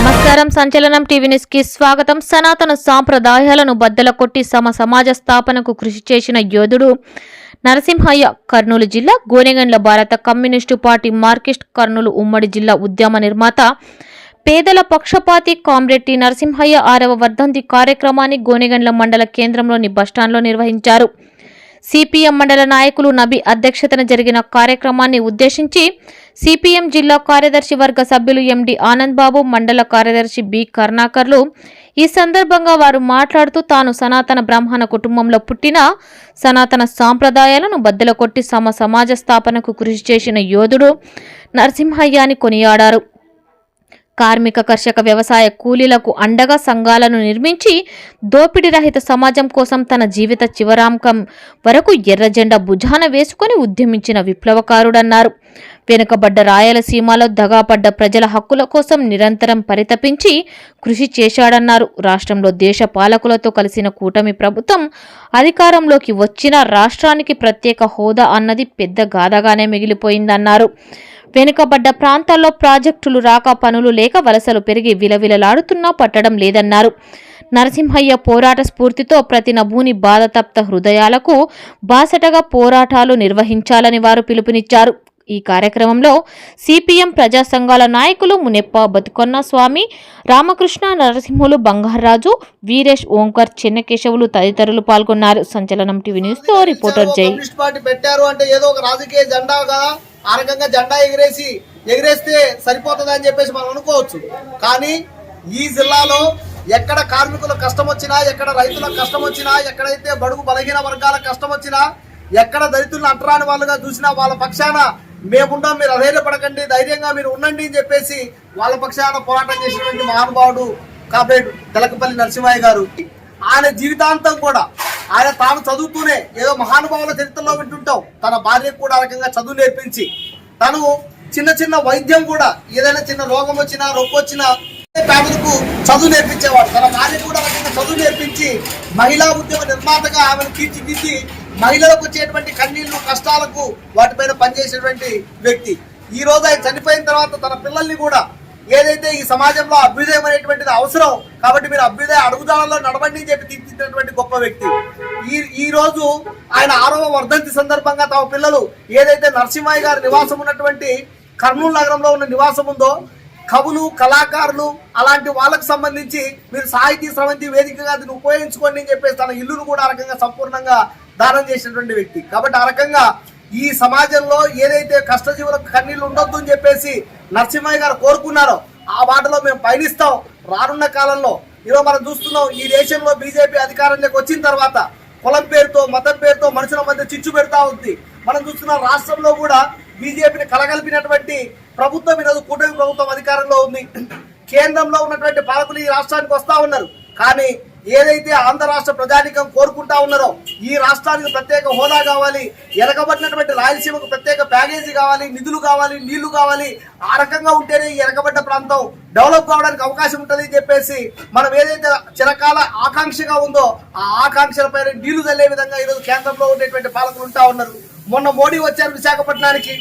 నమస్కారం సంచలనం టీవీ న్యూస్కి స్వాగతం. సనాతన సాంప్రదాయాలను బద్దల కొట్టి సమ సమాజ స్థాపనకు కృషి చేసిన యోధుడు నరసింహయ్య కర్నూలు జిల్లా గోనెగండ్ల భారత కమ్యూనిస్టు పార్టీ మార్కిస్ట్ కర్నూలు ఉమ్మడి జిల్లా ఉద్యమ నిర్మాత పేదల పక్షపాతి కామ్రెడ్డి నరసింహయ్య ఆరవ వర్ధంతి కార్యక్రమాన్ని గోనెగండ్ల మండల కేంద్రంలోని బస్టాండ్లో నిర్వహించారు. సిపిఎం మండల నాయకులు నబి అధ్యక్షతన జరిగిన కార్యక్రమాన్ని ఉద్దేశించి సిపిఎం జిల్లా కార్యదర్శి వర్గ సభ్యులు ఎండి ఆనంద్ బాబు మండల కార్యదర్శి బి కరుణాకర్లు. ఈ సందర్భంగా వారు మాట్లాడుతూ తాను సనాతన బ్రాహ్మణ కుటుంబంలో పుట్టిన సనాతన సాంప్రదాయాలను బద్దలు కొట్టి సమ సమాజ స్థాపనకు కృషి చేసిన యోధుడు నరసింహయ్యాని కొనియాడారు. కార్మిక కర్షక వ్యవసాయ కూలీలకు అండగా సంఘాలను నిర్మించి దోపిడీ రహిత సమాజం కోసం తన జీవిత చివరాంకం వరకు ఎర్రజెండా భుజాన వేసుకుని ఉద్యమించిన విప్లవకారుడన్నారు. వెనుకబడ్డ రాయలసీమలో దగాపడ్డ ప్రజల హక్కుల కోసం నిరంతరం పరితపించి కృషి చేశాడన్నారు. రాష్ట్రంలో దేశ పాలకులతో కలిసిన కూటమి ప్రభుత్వం అధికారంలోకి వచ్చిన రాష్ట్రానికి ప్రత్యేక హోదా అన్నది పెద్ద గాథగానే మిగిలిపోయిందన్నారు. వెనుకబడ్డ ప్రాంతాల్లో ప్రాజెక్టులు రాక పనులు లేక వలసలు పెరిగి విలవిలలాడుతున్నా పట్టడం లేదన్నారు. నరసింహయ్య పోరాట స్ఫూర్తితో ప్రతి నభూని బాధతప్త హృదయాలకు బాసటగా పోరాటాలు నిర్వహించాలని వారు పిలుపునిచ్చారు. ఈ కార్యక్రమంలో సిపిఎం ప్రజా సంఘాల నాయకులు మునెప్ప బతుకొన్న స్వామి రామకృష్ణ నరసింహులు బంగారాజు వీరేష్ ఓంకర్ చెన్నకేశవులు తదితరులు పాల్గొన్నారు. సంచలనం టీవీ న్యూస్తో రిపోర్టర్ జై. పార్టీ పెట్టారు అంటే ఏదో ఒక రాజకీయ జెండా కదా ఆ రకంగా జెండా ఎగిరేసి ఎగిరేస్తే సరిపోతుంది అని చెప్పేసి మనం అనుకోవచ్చు. కానీ ఈ జిల్లాలో ఎక్కడ కార్మికుల కష్టం వచ్చినా ఎక్కడ రైతుల కష్టం వచ్చినా ఎక్కడైతే బడుగు బలహీన వర్గాల కష్టం వచ్చినా ఎక్కడ దళితులను అంటరాని వాళ్ళుగా చూసినా వాళ్ళ పక్షాన మేముండం మీరు అధైర్యపడకండి ధైర్యంగా మీరు ఉండండి అని చెప్పేసి వాళ్ళ పక్షాన పోరాటం చేసినటువంటి మహానుభావుడు కామ్రేడ్ తెలకపల్లి నరసింహయ్య గారు. ఆయన జీవితాంతం కూడా ఆయన తాను చదువుతూనే ఏదో మహానుభావుల చరిత్రలో వింటుంటాం. తన భార్యకు కూడా ఆ రకంగా చదువు నేర్పించి తను చిన్న చిన్న వైద్యం కూడా ఏదైనా చిన్న రోగం వచ్చినా రొప్పు వచ్చినా పేదలకు చదువు నేర్పించేవాడు. తన భార్య కూడా రకంగా చదువు నేర్పించి మహిళా ఉద్యమ నిర్మాతగా ఆమెను తీర్చిదిద్ది మహిళలకు వచ్చేటువంటి కన్నీళ్ళు కష్టాలకు వాటిపైన పనిచేసేటువంటి వ్యక్తి. ఈ రోజు ఆయన చనిపోయిన తర్వాత తన పిల్లల్ని కూడా ఏదైతే ఈ సమాజంలో అభ్యుదయం అనేటువంటిది అవసరం కాబట్టి మీరు అభ్యుదయ అడుగుదాలలో నడవండి అని చెప్పి తీర్చిదిద్దినటువంటి గొప్ప వ్యక్తి. ఈ ఈ రోజు ఆయన ఆరవ వర్ధంతి సందర్భంగా తమ పిల్లలు ఏదైతే నరసింహయ్య గారి నివాసం ఉన్నటువంటి కర్నూలు నగరంలో ఉన్న నివాసం ఉందో కవులు కళాకారులు అలాంటి వాళ్ళకు సంబంధించి మీరు సాహితీ స్రవంతి వేదికగా దీన్ని ఉపయోగించుకోండి అని చెప్పేసి తన ఇల్లును కూడా ఆ రకంగా సంపూర్ణంగా దానం చేసినటువంటి వ్యక్తి. కాబట్టి ఆ రకంగా ఈ సమాజంలో ఏదైతే కష్టజీవులకు కన్నీళ్ళు ఉండొద్దు అని చెప్పేసి నరసింహయ్య గారు కోరుకున్నారో ఆ బాటలో మేము పయనిస్తాం. రానున్న కాలంలో ఈరోజు మనం చూస్తున్నాం ఈ దేశంలో బీజేపీ అధికారంలోకి వచ్చిన తర్వాత కులం పేరుతో మతం పేరుతో మనుషుల మధ్య చిచ్చు పెడతా ఉంది. మనం చూస్తున్నాం రాష్ట్రంలో కూడా బీజేపీని కలగలిపినటువంటి ప్రభుత్వం ఈరోజు కూటమి ప్రభుత్వం అధికారంలో ఉంది. కేంద్రంలో ఉన్నటువంటి పాలకులు ఈ రాష్ట్రానికి వస్తా ఉన్నారు. కానీ ఏదైతే ఆంధ్ర రాష్ట్ర ప్రజానికం కోరుకుంటా ఉన్నారో ఈ రాష్ట్రానికి ప్రత్యేక హోదా కావాలి ఎనకబడినటువంటి రాయలసీమకు ప్రత్యేక ప్యాకేజీ కావాలి నిధులు కావాలి నీళ్ళు కావాలి ఆ రకంగా ఉంటేనే ఈ ఎనకబడ్డ ప్రాంతం డెవలప్ కావడానికి అవకాశం ఉంటుంది అని చెప్పేసి మనం ఏదైతే చిరకాల ఆకాంక్షగా ఉందో ఆ ఆకాంక్షలపై నీళ్ళు చల్లే విధంగా ఈరోజు కేంద్రంలో ఉండేటువంటి పాలకులు ఉంటా ఉన్నారు. మొన్న మోడీ వచ్చారు విశాఖపట్నానికి.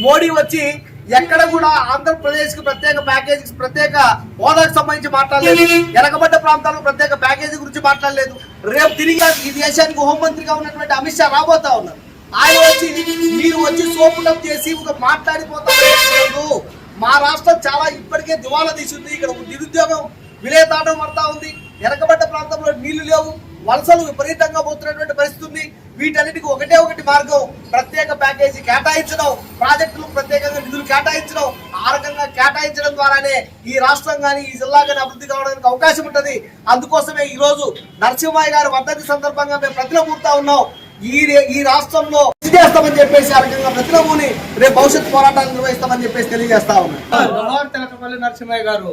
మోడీ వచ్చి ఎక్కడ కూడా ఆంధ్రప్రదేశ్కి ప్రత్యేక ప్యాకేజ్ ప్రత్యేక హోదాకు సంబంధించి మాట్లాడలేదు. వెనకబడ్డ ప్రాంతాలకు ప్రత్యేక ప్యాకేజీ గురించి మాట్లాడలేదు. రేపు తిరిగి ఈ దేశానికి హోంమంత్రిగా ఉన్నటువంటి అమిత్ షా రాబోతా ఉన్నారు. ఆయన వచ్చి మీరు వచ్చి సోపులం చేసి ఒక మాట్లాడిపోతారు. మా రాష్ట్రం చాలా ఇప్పటికే దివాలా తీసింది. ఇక్కడ నిరుద్యోగం విలేతాటం పడతా ఉంది. వెనకబడ్డ ప్రాంతంలో నీళ్ళు లేవు. వలసలు విపరీతంగా పోతున్నటువంటి పరిస్థితి ఉంది. వీటన్నిటికీ ఒకటే ఒకటి మార్గం. ప్రత్యేక ప్యాకేజీ కేటాయించడం ప్రాజెక్టులు ప్రత్యేకంగా నిధులు కేటాయించడం ఆ రకంగా కేటాయించడం ద్వారానే ఈ రాష్ట్రం కానీ ఈ జిల్లా కానీ అభివృద్ధి కావడానికి అవకాశం ఉంటది. అందుకోసమే ఈ రోజు నరసింహయ్య గారి వర్ధంతి సందర్భంగా మేము ప్రతినబూరుతా ఉన్నాం. ఈ ఈ రాష్ట్రంలో చేస్తామని చెప్పేసి ఆ రకంగా ప్రతినబూని రేపు భవిష్యత్ పోరాటాలు నిర్వహిస్తామని చెప్పేసి తెలియజేస్తా ఉన్నాం. నరసింహయ్య గారు.